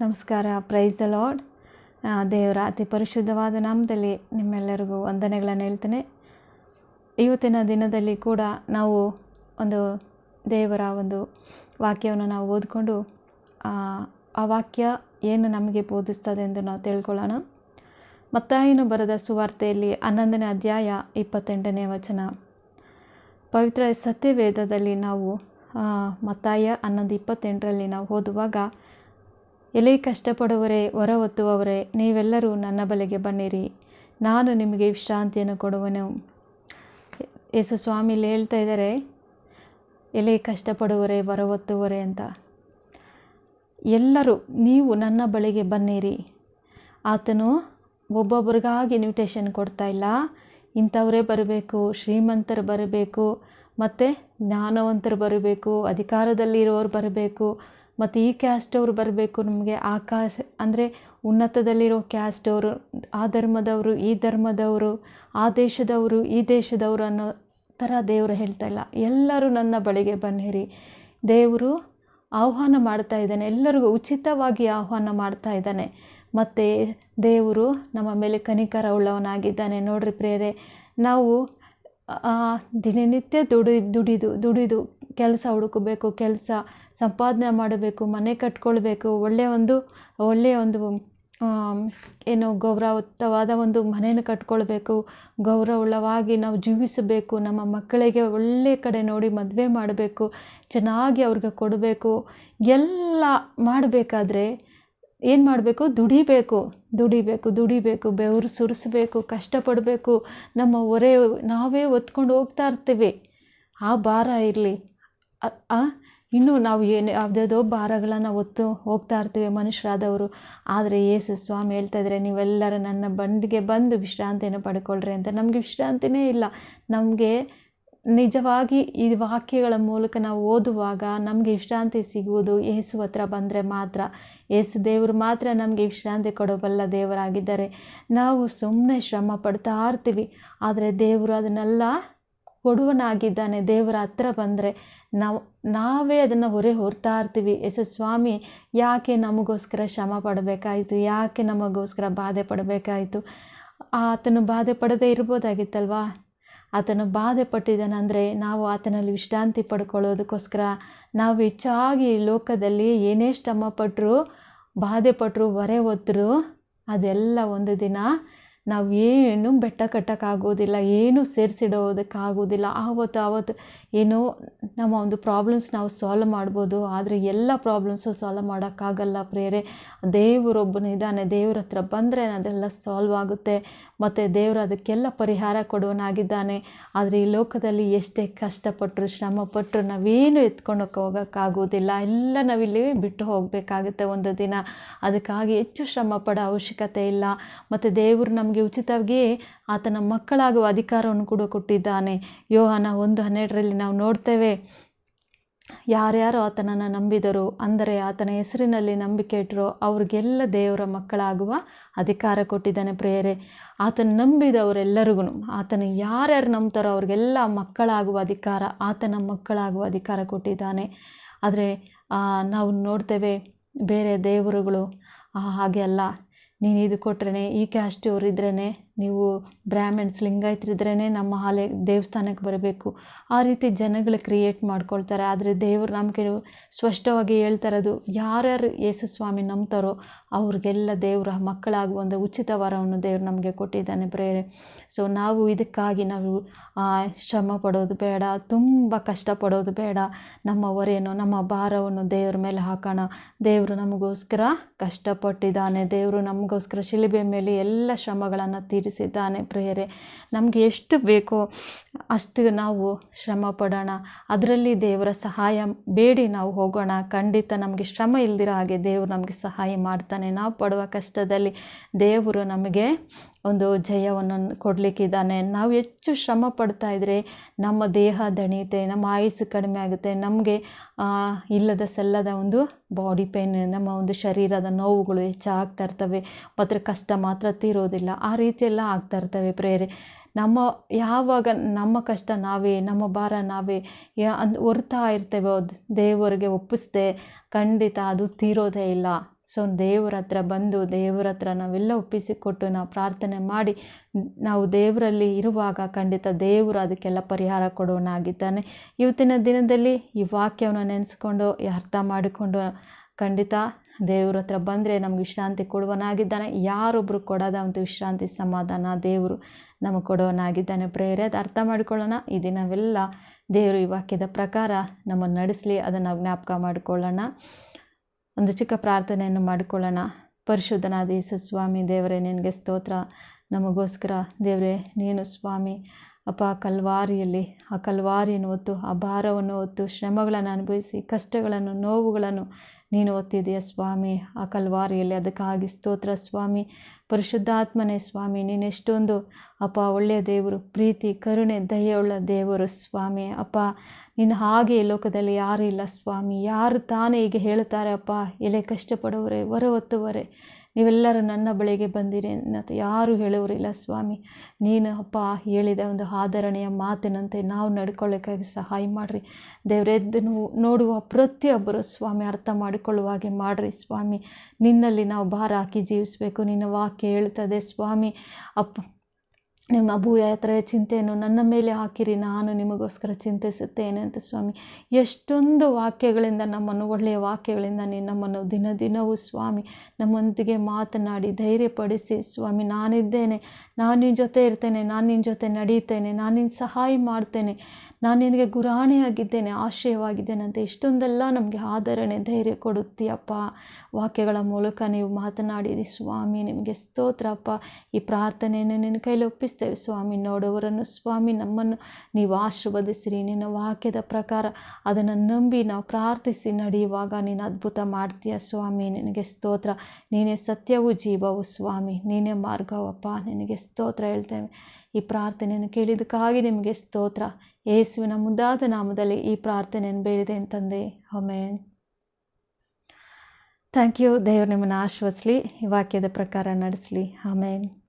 ನಮಸ್ಕಾರ praise the lord ದೇವರ ಅತಿ ಪರಿಶುದ್ಧವಾದ ನಾಮದಲ್ಲಿ ನಿಮ್ಮೆಲ್ಲರಿಗೂ ವಂದನೆಗಳನ್ನು ಹೇಳ್ತೇನೆ. ಇವತ್ತಿನ ದಿನದಲ್ಲಿ ಕೂಡ ನಾವು ಒಂದು ದೇವರ ಒಂದು ವಾಕ್ಯವನ್ನು ನಾವು ಓದಿಕೊಂಡು, ಆ ವಾಕ್ಯ ಏನು ನಮಗೆ ಬೋಧಿಸ್ತದೆ ಎಂದು ನಾವು ತಿಳ್ಕೊಳ್ಳೋಣ. ಮತ್ತಾಯನು ಬರೆದ ಸುವಾರ್ತೆಯಲ್ಲಿ ಹನ್ನೊಂದನೇ ಅಧ್ಯಾಯ ಇಪ್ಪತ್ತೆಂಟನೇ ವಚನ. ಪವಿತ್ರ ಸತ್ಯವೇದದಲ್ಲಿ ನಾವು ಮತ್ತಾಯ ಹನ್ನೊಂದು ಇಪ್ಪತ್ತೆಂಟರಲ್ಲಿ ನಾವು ಓದುವಾಗ ಎಲೆ ಕಷ್ಟಪಡುವರೇ ಹೊರ ಹೊತ್ತುವವರೇ ನೀವೆಲ್ಲರೂ ನನ್ನ ಬಳಿಗೆ ಬನ್ನಿರಿ. ನಾನು ನಿಮಗೆ ವಿಶ್ರಾಂತಿಯನ್ನು ಕೊಡುವನು. ಯೇಸು ಸ್ವಾಮಿಲಿ ಹೇಳ್ತಾ ಇದ್ದಾರೆ, ಎಲೆ ಕಷ್ಟಪಡುವರೆ ಹೊರ ಹೊತ್ತುವರೆ ಅಂತ. ಎಲ್ಲರೂ ನೀವು ನನ್ನ ಬಳಿಗೆ ಬನ್ನಿರಿ. ಆತನು ಒಬ್ಬೊಬ್ರಿಗಾಗಿ ಇನ್ವಿಟೇಷನ್ ಕೊಡ್ತಾ ಇಲ್ಲ. ಇಂಥವರೇ ಬರಬೇಕು, ಶ್ರೀಮಂತರು ಬರಬೇಕು, ಮತ್ತು ಜ್ಞಾನವಂತರು ಬರಬೇಕು, ಅಧಿಕಾರದಲ್ಲಿರೋರು ಬರಬೇಕು ಮತ್ತು ಈ ಕ್ಯಾಸ್ಟ್ ಅವರು ಬರಬೇಕು ನಮಗೆ ಆ ಕಾಸ್ ಅಂದರೆ ಉನ್ನತದಲ್ಲಿರೋ ಕ್ಯಾಸ್ಟ್ ಅವರು, ಆ ಧರ್ಮದವರು, ಈ ಧರ್ಮದವರು, ಆ ದೇಶದವರು, ಈ ದೇಶದವರು ಅನ್ನೋ ಥರ ದೇವರು ಹೇಳ್ತಾ ಇಲ್ಲ. ಎಲ್ಲರೂ ನನ್ನ ಬಳಿಗೆ ಬನ್ನಿರಿ. ದೇವರು ಆಹ್ವಾನ ಮಾಡ್ತಾ ಇದ್ದಾನೆ. ಎಲ್ಲರಿಗೂ ಉಚಿತವಾಗಿ ಆಹ್ವಾನ ಮಾಡ್ತಾ ಇದ್ದಾನೆ. ಮತ್ತು ದೇವರು ನಮ್ಮ ಮೇಲೆ ಕನಿಕರ ಉಳ್ಳವನಾಗಿದ್ದಾನೆ. ನೋಡ್ರಿ ಪ್ರೇರೆ ನಾವು ದಿನನಿತ್ಯ ದುಡಿ, ದುಡಿದು ದುಡಿದು ಕೆಲಸ ಹುಡುಕಬೇಕು, ಕೆಲಸ ಸಂಪಾದನೆ ಮಾಡಬೇಕು, ಮನೆ ಕಟ್ಕೊಳ್ಬೇಕು ಒಳ್ಳೆಯ ಒಂದು ಒಳ್ಳೆಯ ಒಂದು ಏನು ಗೌರವಯುತವಾದ ಒಂದು ಮನೆಯನ್ನು ಕಟ್ಕೊಳ್ಬೇಕು ಗೌರವವುಳ್ಳವಾಗಿ ನಾವು ಜೀವಿಸಬೇಕು, ನಮ್ಮ ಮಕ್ಕಳಿಗೆ ಒಳ್ಳೆಯ ಕಡೆ ನೋಡಿ ಮದುವೆ ಮಾಡಬೇಕು, ಚೆನ್ನಾಗಿ ಅವ್ರಿಗೆ ಕೊಡಬೇಕು, ಎಲ್ಲ ಮಾಡಬೇಕಾದ್ರೆ ಏನು ಮಾಡಬೇಕು? ದುಡಿಬೇಕು ದುಡಿಬೇಕು ದುಡಿಬೇಕು, ಬೆವರು ಸುರಿಸಬೇಕು, ಕಷ್ಟಪಡಬೇಕು, ನಮ್ಮ ಹೊರೆ ನಾವೇ ಹೊತ್ಕೊಂಡು ಹೋಗ್ತಾ ಇರ್ತೀವಿ. ಆ ಭಾರ ಇರಲಿ. ಇನ್ನೂ ನಾವು ಏನು, ಯಾವುದ್ಯಾವುದೋ ಭಾರಗಳನ್ನು ಹೊತ್ತು ಹೋಗ್ತಾ ಇರ್ತೀವಿ ಮನುಷ್ಯರಾದವರು. ಆದರೆ ಯೇಸು ಸ್ವಾಮಿ ಹೇಳ್ತಾ ಇದ್ದಾರೆ ನೀವೆಲ್ಲರೂ ನನ್ನ ಬಂಡಿಗೆ ಬಂದು ವಿಶ್ರಾಂತಿಯನ್ನು ಪಡ್ಕೊಳ್ರಿ ಅಂತ. ನಮಗೆ ವಿಶ್ರಾಂತಿನೇ ಇಲ್ಲ. ನಮಗೆ ನಿಜವಾಗಿ ಈ ವಾಕ್ಯಗಳ ಮೂಲಕ ನಾವು ಓದುವಾಗ ನಮಗೆ ವಿಶ್ರಾಂತಿ ಸಿಗುವುದು ಯೇಸು ಹತ್ರ ಬಂದರೆ ಮಾತ್ರ. ಯೇಸು ದೇವರು ಮಾತ್ರ ನಮಗೆ ವಿಶ್ರಾಂತಿ ಕೊಡಬಲ್ಲ ದೇವರಾಗಿದ್ದಾರೆ ನಾವು ಸುಮ್ಮನೆ ಶ್ರಮ ಪಡ್ತಾ ಇರ್ತೀವಿ. ಆದರೆ ದೇವರು ಅದನ್ನೆಲ್ಲ ಕೊಡುವನಾಗಿದ್ದಾನೆ. ದೇವರ ಹತ್ರ ಬಂದರೆ ನಾವು, ನಾವೇ ಅದನ್ನು ಹೊರೆ ಹೊರ್ತಾ ಇರ್ತೀವಿ. ಎಸ್ ಸ್ವಾಮಿ, ಯಾಕೆ ನಮಗೋಸ್ಕರ ಶ್ರಮ ಪಡಬೇಕಾಯಿತು? ಯಾಕೆ ನಮಗೋಸ್ಕರ ಬಾಧೆ ಪಡಬೇಕಾಯಿತು? ಆತನು ಬಾಧೆ ಪಡದೇ ಇರ್ಬೋದಾಗಿತ್ತಲ್ವಾ? ಆತನು ಬಾಧೆ ಪಟ್ಟಿದ್ದಾನಂದರೆ ನಾವು ಆತನಲ್ಲಿ ವಿಶ್ರಾಂತಿ ಪಡ್ಕೊಳ್ಳೋದಕ್ಕೋಸ್ಕರ ನಾವು ಹೆಚ್ಚಾಗಿ ಲೋಕದಲ್ಲಿ ಏನೇ ಶ್ರಮಪಟ್ಟರು ಬಾಧೆ ಪಟ್ಟರು ಹೊರೆ ಹೊತ್ತರು ಅದೆಲ್ಲ ಒಂದು ದಿನ ನಾವು ಏನು ಬೆಟ್ಟ ಕಟ್ಟೋಕ್ಕಾಗೋದಿಲ್ಲ, ಏನು ಸೇರಿಸಿಡೋದಕ್ಕಾಗೋದಿಲ್ಲ, ಆವತ್ತು ಆವತ್ತು ಏನೋ ನಮ್ಮ ಒಂದು ಪ್ರಾಬ್ಲಮ್ಸ್ ನಾವು ಸಾಲ್ವ್ ಮಾಡ್ಬೋದು, ಆದರೆ ಎಲ್ಲ ಪ್ರಾಬ್ಲಮ್ಸು ಸಾಲ್ವ್ ಮಾಡೋಕ್ಕಾಗಲ್ಲ ಪ್ರೇರೆ ದೇವರೊಬ್ಬನಿದ್ದಾನೆ ದೇವ್ರ ಹತ್ರ ಬಂದರೆ ಅದೆಲ್ಲ ಸಾಲ್ವ್ ಆಗುತ್ತೆ, ಮತ್ತು ದೇವರು ಅದಕ್ಕೆಲ್ಲ ಪರಿಹಾರ ಕೊಡುವನಾಗಿದ್ದಾನೆ ಆದರೆ ಈ ಲೋಕದಲ್ಲಿ ಎಷ್ಟೇ ಕಷ್ಟಪಟ್ಟರು ಶ್ರಮಪಟ್ಟರು ನಾವೇನು ಎತ್ಕೊಂಡು ಹೋಗೋಕ್ಕಾಗೋದಿಲ್ಲ. ಎಲ್ಲ ನಾವಿಲ್ಲಿ ಬಿಟ್ಟು ಹೋಗಬೇಕಾಗುತ್ತೆ ಒಂದು ದಿನ. ಅದಕ್ಕಾಗಿ ಹೆಚ್ಚು ಶ್ರಮ ಪಡೋ ಅವಶ್ಯಕತೆ ಇಲ್ಲ. ಮತ್ತು ದೇವರು ನಮಗೆ ಉಚಿತವಾಗಿ ಆತನ ಮಕ್ಕಳಾಗುವ ಅಧಿಕಾರವನ್ನು ಕೂಡ ಕೊಟ್ಟಿದ್ದಾನೆ. ಯೋಹನ ಒಂದು ಹನ್ನೆರಡರಲ್ಲಿ ನಾವು ನೋಡ್ತೇವೆ, ಯಾರ್ಯಾರು ಆತನನ್ನು ನಂಬಿದರು, ಅಂದರೆ ಆತನ ಹೆಸರಿನಲ್ಲಿ ನಂಬಿಕೆ ಇಟ್ಟರು ಅವ್ರಿಗೆಲ್ಲ ದೇವರ ಮಕ್ಕಳಾಗುವ ಅಧಿಕಾರ ಕೊಟ್ಟಿದ್ದಾನೆ ಪ್ರೇಯರೆ. ಆತನ ನಂಬಿದವರೆಲ್ಲರಿಗೂ, ಆತನ ಯಾರ್ಯಾರು ನಂಬ್ತಾರೋ ಅವ್ರಿಗೆಲ್ಲ ಮಕ್ಕಳಾಗುವ ಅಧಿಕಾರ, ಆತನ ಮಕ್ಕಳಾಗುವ ಅಧಿಕಾರ ಕೊಟ್ಟಿದ್ದಾನೆ. ಆದರೆ ನಾವು ನೋಡ್ತೇವೆ ಬೇರೆ ದೇವರುಗಳು ಹಾಗೆ ಅಲ್ಲ. ನೀನು ಇದು ಕೊಟ್ರೇ ಈ ಕ್ಯಾಸ್ಟ್ ಅವರಿದ್ರೇ ನೀವು ಬ್ರಾಹ್ಮಣ್ಸ್ ಲಿಂಗಾಯತರಿದ್ರೇ ನಮ್ಮ ಹಾಲೆ ದೇವಸ್ಥಾನಕ್ಕೆ ಬರಬೇಕು. ಆ ರೀತಿ ಜನಗಳು ಕ್ರಿಯೇಟ್ ಮಾಡ್ಕೊಳ್ತಾರೆ. ಆದರೆ ದೇವರು ನಮಗೆ ಸ್ಪಷ್ಟವಾಗಿ ಹೇಳ್ತಾರದು ಯಾರ್ಯಾರು ಯೇಸು ಸ್ವಾಮಿ ನಂಬ್ತಾರೋ ಅವ್ರಿಗೆಲ್ಲ ದೇವರ ಮಕ್ಕಳಾಗುವ ಒಂದು ಉಚಿತ ವರವನ್ನು ದೇವರು ನಮಗೆ ಕೊಟ್ಟಿದ್ದಾನೆ ಪ್ರೇರೆ. ಸೊ ನಾವು ಇದಕ್ಕಾಗಿ ನಾವು ಶ್ರಮ ಪಡೋದು ಬೇಡ, ತುಂಬ ಕಷ್ಟಪಡೋದು ಬೇಡ. ನಮ್ಮ ಹೊರೆಯನ್ನು ನಮ್ಮ ಭಾರವನ್ನು ದೇವ್ರ ಮೇಲೆ ಹಾಕೋಣ. ದೇವರು ನಮಗೋಸ್ಕರ ಕಷ್ಟಪಟ್ಟಿದ್ದಾನೆ. ದೇವರು ನಮಗೋಸ್ಕರ ಶಿಲುಬೆ ಮೇಲೆ ಎಲ್ಲ ಶ್ರಮಗಳನ್ನು ತೀರಿಸಿದ್ದಾನೆ ಪ್ರಿಯರೇ. ನಮಗೆ ಎಷ್ಟು ಬೇಕೋ ಅಷ್ಟು ನಾವು ಶ್ರಮ ಪಡೋಣ. ಅದರಲ್ಲಿ ದೇವರ ಸಹಾಯ ಬೇಡಿ ನಾವು ಹೋಗೋಣ. ಖಂಡಿತ ನಮಗೆ ಶ್ರಮ ಇಲ್ದಿರೋ ಹಾಗೆ ದೇವರು ನಮಗೆ ಸಹಾಯ ಮಾಡ್ತಾನೆ. ನಾವು ಪಡುವ ಕಷ್ಟದಲ್ಲಿ ದೇವರು ನಮಗೆ ಒಂದು ಜಯವನ್ನು ಕೊಡಲಿಕ್ಕಿದ್ದಾನೆ. ನಾವು ಹೆಚ್ಚು ಶ್ರಮ ಪಡ್ತಾ ಇದ್ದರೆ ನಮ್ಮ ದೇಹ ದಣಿಯುತ್ತೆ, ನಮ್ಮ ಆಯುಸ್ಸು ಕಡಿಮೆ ಆಗುತ್ತೆ, ನಮಗೆ ಇಲ್ಲದ ಸಲ್ಲದ ಒಂದು ಬಾಡಿ ಪೇನ್ ನಮ್ಮ ಒಂದು ಶರೀರದ ನೋವುಗಳು ಹೆಚ್ಚಾಗ್ತಾ ಇರ್ತವೆ. ಮತ್ತು ಕಷ್ಟ ಮಾತ್ರ ತೀರೋದಿಲ್ಲ. ಆ ರೀತಿಯೆಲ್ಲ ಆಗ್ತಾ ಇರ್ತವೆ ಪ್ರೇರೆ. ನಮ್ಮ, ಯಾವಾಗ ನಮ್ಮ ಕಷ್ಟ ನಾವೇ, ನಮ್ಮ ಭಾರ ನಾವೇ, ಯಾ ಅಂದ್ ಹೊರ್ತಾ ಇರ್ತೇವೋ, ದೇವರಿಗೆ ಒಪ್ಪಿಸ್ದೆ ಖಂಡಿತ ಅದು ತೀರೋದೇ ಇಲ್ಲ. ಸೊ ದೇವ್ರ ಹತ್ರ ಬಂದು ದೇವ್ರ ಹತ್ರ ನಾವೆಲ್ಲ ಒಪ್ಪಿಸಿಕೊಟ್ಟು ನಾವು ಪ್ರಾರ್ಥನೆ ಮಾಡಿ, ನಾವು ದೇವರಲ್ಲಿ ಇರುವಾಗ ಖಂಡಿತ ದೇವರು ಅದಕ್ಕೆಲ್ಲ ಪರಿಹಾರ ಕೊಡೋನಾಗಿದ್ದಾನೆ. ಇವತ್ತಿನ ದಿನದಲ್ಲಿ ಈ ವಾಕ್ಯವನ್ನು ನೆನೆಸ್ಕೊಂಡು ಅರ್ಥ ಮಾಡಿಕೊಂಡು ಖಂಡಿತ ದೇವ್ರ ಹತ್ರ ಬಂದರೆ ನಮ್ಗೆ ವಿಶ್ರಾಂತಿ ಕೊಡುವನಾಗಿದ್ದಾನೆ. ಯಾರೊಬ್ಬರು ಕೊಡೋದ ಒಂದು ವಿಶ್ರಾಂತಿ ಸಮಾಧಾನ ದೇವರು ನಮಗೆ ಕೊಡೋನಾಗಿದ್ದಾನೆ. ಪ್ರೇರೆ ಅದು ಅರ್ಥ ಮಾಡಿಕೊಳ್ಳೋಣ. ಈ ದಿನವೆಲ್ಲ ದೇವರು ಈ ವಾಕ್ಯದ ಪ್ರಕಾರ ನಮ್ಮನ್ನು ನಡೆಸಲಿ, ಅದನ್ನು ಜ್ಞಾಪಕ ಮಾಡಿಕೊಳ್ಳೋಣ. ಒಂದು ಚಿಕ್ಕ ಪ್ರಾರ್ಥನೆಯನ್ನು ಮಾಡಿಕೊಳ್ಳೋಣ. ಪರಿಶುದ್ಧನಾದ ಯೇಸು ಸ್ವಾಮಿ, ದೇವರೇ, ನಿನಗೆ ಸ್ತೋತ್ರ. ನಮಗೋಸ್ಕರ ದೇವರೇ, ನೀನು ಸ್ವಾಮಿ, ಅಪ್ಪ, ಕಲ್ವಾರಿಯಲ್ಲಿ ಆ ಕಲ್ವಾರಿಯನ್ನು ಹೊತ್ತು, ಆ ಭಾರವನ್ನು ಹೊತ್ತು, ಶ್ರಮಗಳನ್ನು ಅನುಭವಿಸಿ, ಕಷ್ಟಗಳನ್ನು, ನೋವುಗಳನ್ನು ನೀನು ಒತ್ತಿದೆಯ ಸ್ವಾಮಿ, ಆ ಕಲ್ವಾರಿಯಲ್ಲಿ ಅದಕ್ಕಾಗಿ ಸ್ತೋತ್ರ ಸ್ವಾಮಿ. ಪರಿಶುದ್ಧಾತ್ಮನೇ ಸ್ವಾಮಿ, ನೀನೆಷ್ಟೊಂದು, ಅಪ್ಪ, ಒಳ್ಳೆಯ ದೇವರು, ಪ್ರೀತಿ, ಕರುಣೆ, ದಯೆಯುಳ್ಳ ದೇವರು ಸ್ವಾಮಿ. ಅಪ್ಪ ನಿನ್ನ ಹಾಗೆ ಲೋಕದಲ್ಲಿ ಯಾರೂ ಇಲ್ಲ ಸ್ವಾಮಿ. ಯಾರು ತಾನೇ ಈಗ ಹೇಳ್ತಾರೆ ಅಪ್ಪ? ಎಲೆ ಕಷ್ಟಪಡೋರೆ ಹೊರ ಹೊತ್ತುವರೆ ನೀವೆಲ್ಲರೂ ನನ್ನ ಬಳಿಗೆ ಬಂದಿರಿ ಅಂತ ಯಾರೂ ಹೇಳುವರಿಲ್ಲ, ಸ್ವಾಮಿ. ನೀನು ಅಪ್ಪ ಹೇಳಿದ ಒಂದು ಆದರಣೆಯ ಮಾತಿನಂತೆ ನಾವು ನಡ್ಕೊಳ್ಳೋಕ್ಕಾಗಿ ಸಹಾಯ ಮಾಡಿರಿ. ದೇವರೆದ್ದು ನೋಡುವ ಪ್ರತಿಯೊಬ್ಬರು, ಸ್ವಾಮಿ, ಅರ್ಥ ಮಾಡಿಕೊಳ್ಳುವ ಹಾಗೆ ಮಾಡಿರಿ, ಸ್ವಾಮಿ. ನಿನ್ನಲ್ಲಿ ನಾವು ಭಾರ ಹಾಕಿ ಜೀವಿಸಬೇಕು. ನಿನ್ನ ವಾಕ್ಯ ಹೇಳ್ತದೆ, ಸ್ವಾಮಿ. ಅಪ್ಪ ನಿಮ್ಮ ಭೂಯಾತ್ರೆಯ ಚಿಂತೆಯನ್ನು ನನ್ನ ಮೇಲೆ ಹಾಕಿರಿ, ನಾನು ನಿಮಗೋಸ್ಕರ ಚಿಂತಿಸುತ್ತೇನೆ ಅಂತ ಸ್ವಾಮಿ. ಎಷ್ಟೊಂದು ವಾಕ್ಯಗಳಿಂದ ನಮ್ಮನ್ನು, ಒಳ್ಳೆಯ ವಾಕ್ಯಗಳಿಂದ ನೀನು ನಮ್ಮನ್ನು ದಿನ ದಿನವೂ ಸ್ವಾಮಿ, ನಮ್ಮೊಂದಿಗೆ ಮಾತನಾಡಿ ಧೈರ್ಯಪಡಿಸಿ ಸ್ವಾಮಿ, ನಾನಿದ್ದೇನೆ, ನಾನು ನಿನ್ನ ಜೊತೆ ಇರ್ತೇನೆ, ನಾನು ನಿನ್ನ ಜೊತೆ ನಡೀತೇನೆ, ನಾನು ನಿನ್ನ ಸಹಾಯ ಮಾಡ್ತೇನೆ. ನಾನು ನಿನಗೆ ಗುರಾಣಿಯಾಗಿದ್ದೇನೆ ಆಶ್ರಯವಾಗಿದ್ದೇನೆ ಅಂತ ಇಷ್ಟೊಂದೆಲ್ಲ ನಮಗೆ ಆಧರಣೆ ಧೈರ್ಯ ಕೊಡುತ್ತೀಯಪ್ಪ ವಾಕ್ಯಗಳ ಮೂಲಕ ನೀವು ಮಾತನಾಡಿದಿ ಸ್ವಾಮಿ, ನಿಮಗೆ ಸ್ತೋತ್ರಪ್ಪ ಈ ಪ್ರಾರ್ಥನೆಯನ್ನು ನಿನ್ನ ಕೈಲಿ ಒಪ್ಪಿಸ್ತೇವೆ ಸ್ವಾಮಿ. ನೋಡುವರನ್ನು ಸ್ವಾಮಿ, ನಮ್ಮನ್ನು ನೀವು ಆಶೀರ್ವದಿಸಿರಿ. ನಿನ್ನ ವಾಕ್ಯದ ಪ್ರಕಾರ ಅದನ್ನು ನಂಬಿ ನಾವು ಪ್ರಾರ್ಥಿಸಿ ನಡೆಯುವಾಗ ನೀನು ಅದ್ಭುತ ಮಾಡ್ತೀಯ ಸ್ವಾಮಿ. ನಿನಗೆ ಸ್ತೋತ್ರ. ನೀನೇ ಸತ್ಯವೂ ಜೀವವು ಸ್ವಾಮಿ. ನೀನೇ ಮಾರ್ಗವಪ್ಪ ನಿನಗೆ ಸ್ತೋತ್ರ ಹೇಳ್ತೇವೆ ಈ ಪ್ರಾರ್ಥನೆಯನ್ನು ಕೇಳಿದಕ್ಕಾಗಿ ನಿಮಗೆ ಸ್ತೋತ್ರ. ಯೇಸುವಿನ ಮುದ್ದಾದ ನಾಮದಲ್ಲಿ ಈ ಪ್ರಾರ್ಥನೆಯನ್ನು ಬೇಡಿದೆ ಅಂತಂದೆ. ಹೊಮೇನ್ ಥ್ಯಾಂಕ್ ಯು ದೇವರು ನಿಮ್ಮನ್ನು ಆಶ್ವಸ್ಲಿ, ಈ ವಾಕ್ಯದ ಪ್ರಕಾರ ನಡೆಸಲಿ. ಆಮೇನ್.